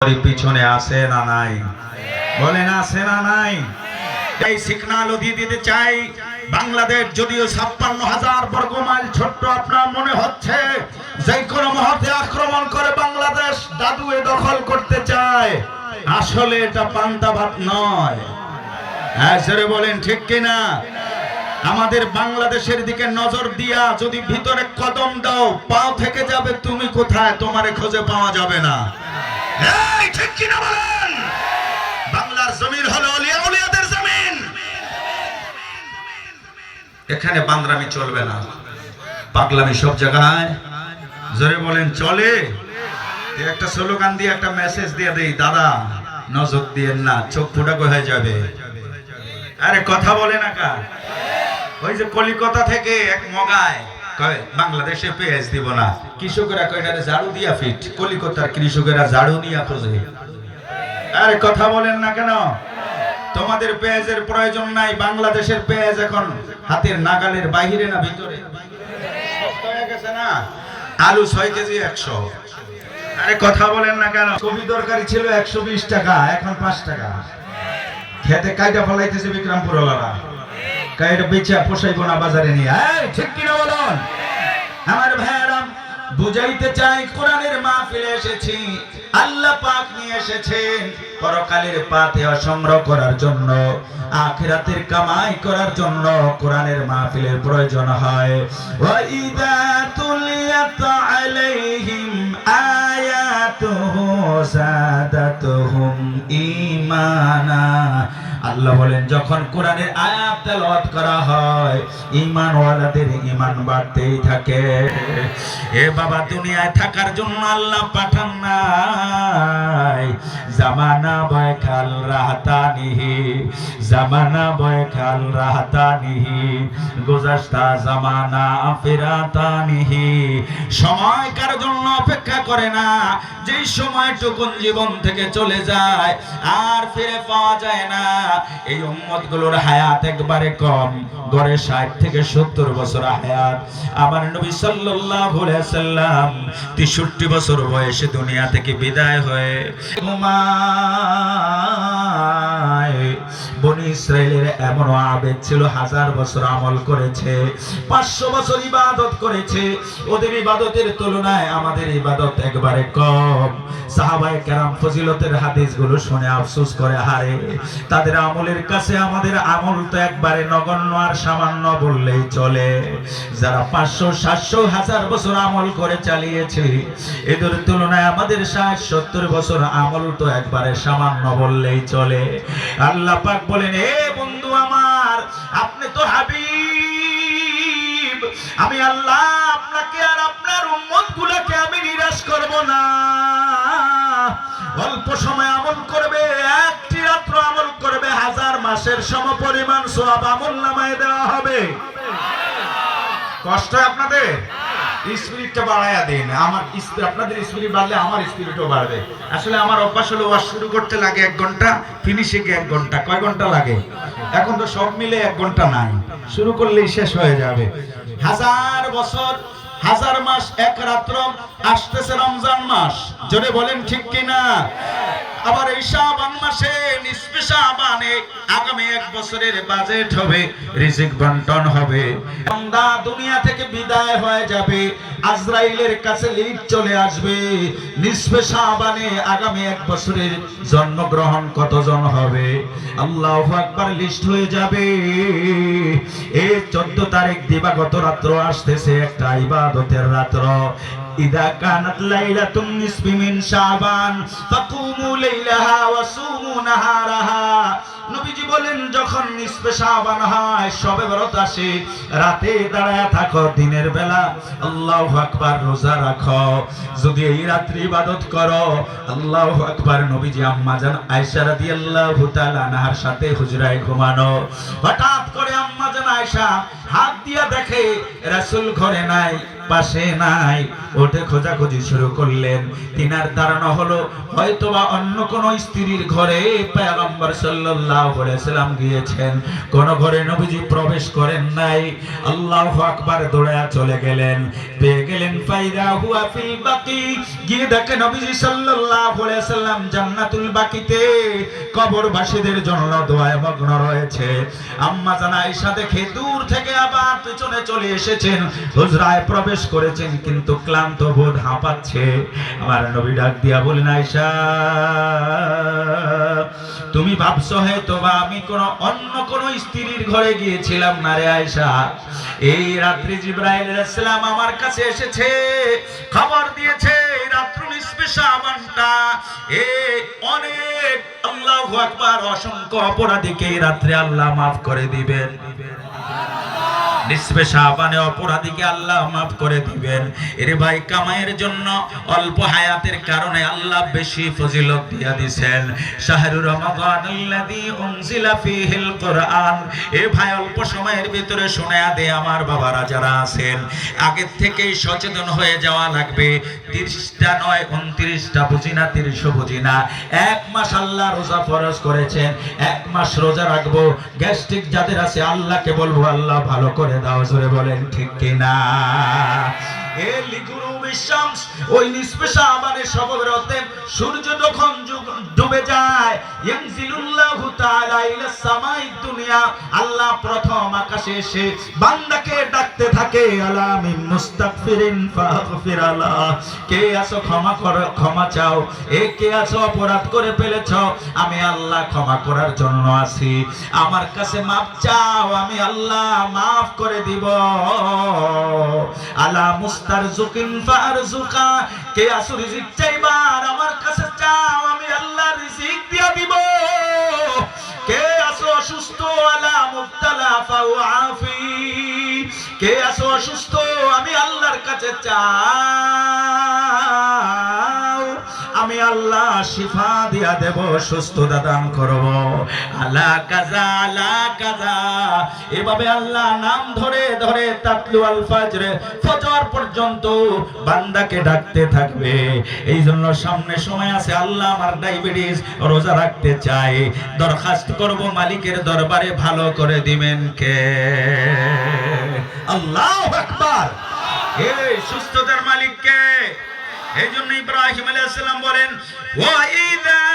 পিছনে আছে না নাই? বলেন, আছে না নাই? এই সিগনাল দিয়ে দিতে চাই। বাংলাদেশ যদিও ছাপ্পান্ন হাজার বর্গ মাইল ছোট্ট, আপনার মনে হচ্ছে যে কোনো মুহূর্তে আক্রমণ করে বাংলাদেশ দাদুয়ে দখল করতে চায়? আসলে এটা পান্তা ভাত নয়। হ্যাঁ সেরে বলেন, ঠিক কিনা? আমাদের বাংলাদেশের দিকে নজর দিয়া যদি ভিতরে কদম দাও, পাও থেকে যাবে, তুমি কোথায়? তোমারে খোঁজে পাওয়া যাবে না। এখানে বাংলামি চলবে না। পাগলামি সব জায়গায়। জোরে বলেন, চলে। একটা স্লোগান দিয়ে, একটা মেসেজ দিয়ে দেই, দাদা, নজর দিয়েন না, চোখ ফুটা হয়ে যাবে। আরে, কথা বলে না কা ওই যে কলিকাতা থেকে এক মগায় কয়, বাংলাদেশে পেঁয়াজ দিব না। কৃষকেরা কয় এটা ঝাড়ু দিয়া ফিট। কলিকাতার কৃষকেরা ঝাড়ু নিয়া খোঁজে। আরে কথা বলেন না কেন? তোমাদের পেঁয়াজের প্রয়োজন নাই, বাংলাদেশের পেঁয়াজ এখন হাতের নাগালের বাহিরে না ভিতরে। আলু ছয় কেজি একশো। আরে কথা বলেন না কেন? কবি দরকারি ছিল একশো বিশ টাকা, এখন পাঁচ টাকা। খেতে কাইটা ফলাইতেছে বিক্রমপুর কাইটা বেচা পোষাইব না বাজারে নিয়ে। এই, ঠিক কিনা বলুন? আমার ভাইয়ারাম বুঝাইতে চাই কোরআনের মাহফিলে এসেছি। আল্লাহ পাক নিয়ে এসেছেন পরকালের পাতে সংগ্রহ করার জন্য আখিরাতের কামাই করার জন্য কোরআনের মাহফিলের প্রয়োজন হয়। ওয়া ইদা তুলিয়াত আলাইহিম আয়াতুহু সাদাতুহুম ঈমানা। আল্লাহ বলেন, যখন কোরআনের আয়াত তেলাওয়াত করা হয়, ঈমানওয়ালাদের ঈমান বাড়তেই থাকে। এ বাবা, দুনিয়ায় থাকার জন্য আল্লাহ পাঠান নাই। জামানা বয় খাল রাহতানিহি, জামানা বয় খাল রাহতানিহি, গুজাস্তা জামানা ফিরাতানিহি। সময় কার জন্য অপেক্ষা করে না, যেই সময় সময়টুকুন জীবন থেকে চলে যায়, আর ফিরে পাওয়া যায় না। এই উম্মতগুলোর হায়াত একবারে কম। গড়ে ষাট থেকে সত্তর বছর হায়াত। আমার নবী সাল্লাম তেষট্টি বছর বয়সে দুনিয়া থেকে বিদায় হয়ে বনি ইসরায়েলের এমন আবেদ ছিল, হাজার বছর আমল করেছে, পাঁচশো বছর ইবাদত করেছে। ওদের ইবাদতের তুলনায় আমাদের ইবাদত একবারে কম। সাহাবায়ে কেরাম ফজিলতের হাদিসগুলো শুনে আফসোস করে, হারে, তাদের আমলের কাছে আমাদের আমল তো একবারে নগণ্য আর সামান্য বললেই চলে। যারা পাঁচশো, সাতশো, হাজার বছর আমল করে চালিয়েছে, এদের তুলনায় আমাদের ষাট, সত্তর বছর আমল তো একবারে সামান্য বললেই চলে। আল্লাহ পাক বলেন, এ বন্ধু আমার, আপনি তো হাবিব। আমি আল্লাহ আপনাকে আর আপনার উম্মত গুলাকে আমি নিরাশ করব না। অল্প সময় আমল করবে, একটি রাত্র আমল করবে, হাজার মাসের সম পরিমাণ সব আমল নামায় দেওয়া হবে। কষ্ট আপনাদের? স্পিরিটটা বাড়ায়া দেন। আমার আপনাদের স্পিরিট বাড়লে আমার স্পিরিটও বাড়বে। আসলে আমার অভ্যাস হলো ওয়াশ শুরু করতে লাগে এক ঘণ্টা ফিনিশিং এক ঘণ্টা। কয় ঘণ্টা লাগে? এখন তো সব মিলে এক ঘণ্টা নাই। শুরু করলেই শেষ হয়ে যাবে। হাজার বছর হাজার মাস এক রাত্র আসতেছে রমজান মাস। জোরে বলেন ঠিক কিনা? আবার এই শাবান মাসে, নিসফে শাবানে আগামী এক বছরের বাজেট হবে, রিজিক বন্টন হবে। বান্দা দুনিয়া থেকে বিদায় হয়ে যাবে, আজরাইলের কাছে লিড চলে আসবে। নিসফে শাবানে আগামী এক বছরের জন্মগ্রহণ কতজন হবে? আল্লাহু আকবার লিস্ট হয়ে যাবে। 14 তারিখ দিবাগত রাত্র আসতেছে একটা ইবাদতের রাত্র। কানাত লাইলাতুন নিসফি মিন শাবান ফাকুমু লাইলাহা ওয়া সুমু নাহারাহা নবীজি বলেন যখন নিসফে শাবান হয়, সবে বরত আসে, রাতে দাঁড়ায় থাকো দিনের বেলা। আল্লাহু আকবার রোজা রাখো। যদি এই রাত্রি ইবাদত করো, আল্লাহু আকবার নবীজি আম্মা জান আয়েশা রাদিয়াল্লাহু তাআলা আনহার সাথে হুজরায় ঘুমানো। হঠাৎ করে আম্মা জান আয়েশা হাত দিয়া দেখে, রাসূল ঘরে নাই। পাশে নাই। ওঠে খোঁজাখুঁজি শুরু করলেন। তিনার ধারণা হলো, হয়তোবা অন্য কোন স্ত্রীর ঘরে পয়গম্বর সাল্লাল্লাহু আলাইহি সাল্লাম গিয়েছেন। কোন ঘরে নবীজি প্রবেশ করেন নাই। আল্লাহু আকবার দৌড়ায়া চলে গেলেন। পেয়ে গেলেন ফাইদা হুয়া ফিল বাকি। গিয়ে দেখে নবীজি সাল্লাল্লাহু আলাইহি সাল্লাম জান্নাতুল বাকিতে কবরবাসীদের জন্য দোয়ায় মগ্ন রয়েছে। আম্মা জান আয়েশা দেখে দূর থেকে আবার পিছনে চলে এসেছেন। হুজরায় প্রবেশ করেছেন, কিন্তু ক্লান্ত বোধ হাঁপাচ্ছে। আমার নবী ডাক দিয়া বলেন, আয়েশা, তুমি ভাবছ হয়তো বা আমি কোন অন্য কোন স্ত্রীর ঘরে গিয়েছিলাম না রে আয়েশা। এই রাত্রি জিব্রাইল আলাইহিস সালাম আমার কাছে এসেছে, খবর দিয়েছে, এই রাত্রি নিসবে শাবানটা এ অনেক, আল্লাহু আকবার, অসংখ্য অপরাধীকে এই রাত্রে আল্লাহ মাফ করে দিবেন। নিসবে শাবানে অপরাধীকে আল্লাহ মাফ করে দিবেন। এর ভাই, কামাইয়ের জন্য অল্প হায়াতের কারণে আল্লাহ বেশি ফজিলত দিয়া দিবেন শাহরুর রমাদান আল্লাযী উনজিলা ফীহিল কোরআন। এ ভাই, অল্প সময়ের ভিতরে শোনা দে আমার বাবারা যারা আছেন। আগে থেকেই সচেতন হয়ে যাওয়া লাগবে। তিরিশটা নয়, উনত্রিশটা, বুঝি না তিরিশও বুঝি এক মাস আল্লাহ রোজা ফরজ করেছেন। এক মাস রোজা রাখব। গ্যাস্ট্রিক যাদের আছে, আল্লাহকে বলব, আল্লাহ ভালো করে দাও জোরে বলেন, ঠিক কিনা? এ ওই নিষ্পেষা আমাদের সবর হতে সূর্য যখন ডুবে যায় ইয়ানজিলুল্লাহু তাআলা ইলা সামাই দুনিয়া। আল্লাহ প্রথম আকাশে এসে বান্দাকে ডাকতে থাকে আলামিন মুস্তাগফিরিন ফাগফির আলা কে আছো ক্ষমা কর, ক্ষমা চাও। এ কে আছো অপরাধ করে ফেলেছ? আমি আল্লাহ ক্ষমা করার জন্য আছি। আমার কাছে মাপ চাও, আমি আল্লাহ মাফ করে দিব। আলা মুস্তার জুকিন ফারজুকা কে আছো রিজিক চাইবার? আমার কাছে চাও। কে আসো অসুস্থ? আমি আল্লাহর কাছে আমি আল্লাহ শিফা দিয়া দেব সুস্থতা দান করব। আল্লাহ কাজা আল্লাহ কাজা। এভাবে আল্লাহ নাম ধরে ধরে তাতলু আল ফাজরে ফজর পর্যন্ত বান্দাকে ডাকতে থাকবে। এই জন্য সামনে সময় আছে, আল্লাহ আমার ডায়াবেটিস রোজা রাখতে চাই দরখাস্ত করব, মালিকের দরবারে ভালো করে দিবেন কে? আল্লাহ আকবার। এই সুস্থতার মালিক কে এই জন্য ইব্রাহিম আলাইহিস সালাম বলেন ওয়া ইযা